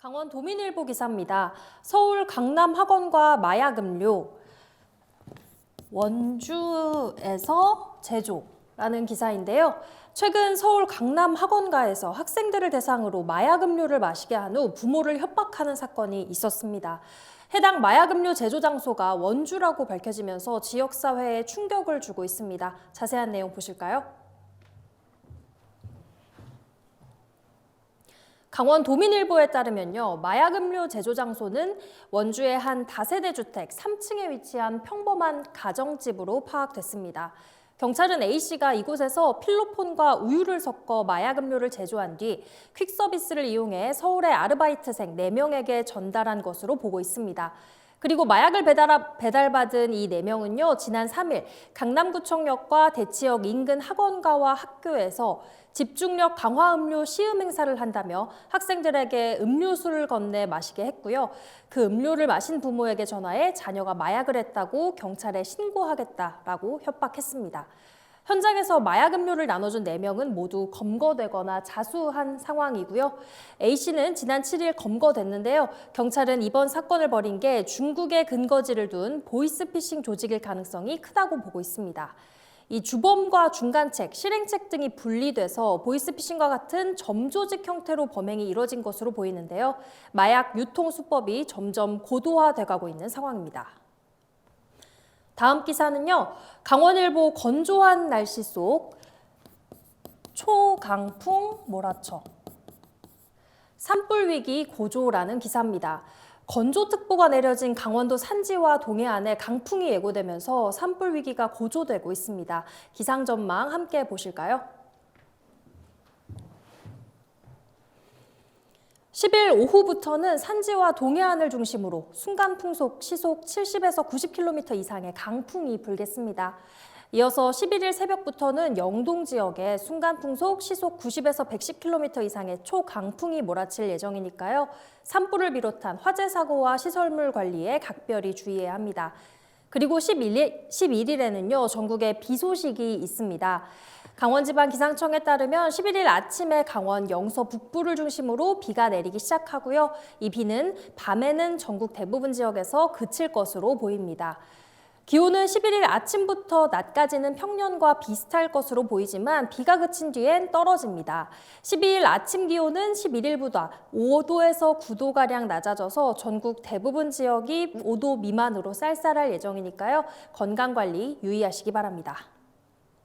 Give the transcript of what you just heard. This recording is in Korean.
강원 도민일보 기사입니다. 서울 강남 학원과 마약 음료 원주에서 제조라는 기사인데요. 최근 서울 강남 학원가에서 학생들을 대상으로 마약 음료를 마시게 한 후 부모를 협박하는 사건이 있었습니다. 해당 마약 음료 제조 장소가 원주라고 밝혀지면서 지역 사회에 충격을 주고 있습니다. 자세한 내용 보실까요? 강원 도민일보에 따르면요. 마약 음료 제조 장소는 원주의 한 다세대 주택 3층에 위치한 평범한 가정집으로 파악됐습니다. 경찰은 A씨가 이곳에서 필로폰과 우유를 섞어 마약 음료를 제조한 뒤 퀵서비스를 이용해 서울의 아르바이트생 4명에게 전달한 것으로 보고 있습니다. 그리고 마약을 배달, 배달받은 이 4명은요, 지난 3일 강남구청역과 대치역 인근 학원가와 학교에서 집중력 강화 음료 시음 행사를 한다며 학생들에게 음료수를 건네 마시게 했고요. 그 음료를 마신 부모에게 전화해 자녀가 마약을 했다고 경찰에 신고하겠다라고 협박했습니다. 현장에서 마약 음료를 나눠준 4명은 모두 검거되거나 자수한 상황이고요. A씨는 지난 7일 검거됐는데요. 경찰은 이번 사건을 벌인 게 중국에 근거지를 둔 보이스피싱 조직일 가능성이 크다고 보고 있습니다. 이 주범과 중간책, 실행책 등이 분리돼서 보이스피싱과 같은 점조직 형태로 범행이 이뤄진 것으로 보이는데요. 마약 유통 수법이 점점 고도화돼 가고 있는 상황입니다. 다음 기사는요. 강원일보 건조한 날씨 속 초강풍 몰아쳐 산불 위기 고조라는 기사입니다. 건조특보가 내려진 강원도 산지와 동해안에 강풍이 예고되면서 산불 위기가 고조되고 있습니다. 기상 전망 함께 보실까요? 10일 오후부터는 산지와 동해안을 중심으로 순간 풍속 시속 70에서 90km 이상의 강풍이 불겠습니다. 이어서 11일 새벽부터는 영동 지역에 순간 풍속 시속 90에서 110km 이상의 초강풍이 몰아칠 예정이니까요. 산불을 비롯한 화재 사고와 시설물 관리에 각별히 주의해야 합니다. 그리고 11일, 11일에는요, 전국에 비 소식이 있습니다. 강원지방기상청에 따르면 11일 아침에 강원 영서 북부를 중심으로 비가 내리기 시작하고요. 이 비는 밤에는 전국 대부분 지역에서 그칠 것으로 보입니다. 기온은 11일 아침부터 낮까지는 평년과 비슷할 것으로 보이지만 비가 그친 뒤엔 떨어집니다. 12일 아침 기온은 11일보다 5도에서 9도가량 낮아져서 전국 대부분 지역이 5도 미만으로 쌀쌀할 예정이니까요. 건강관리 유의하시기 바랍니다.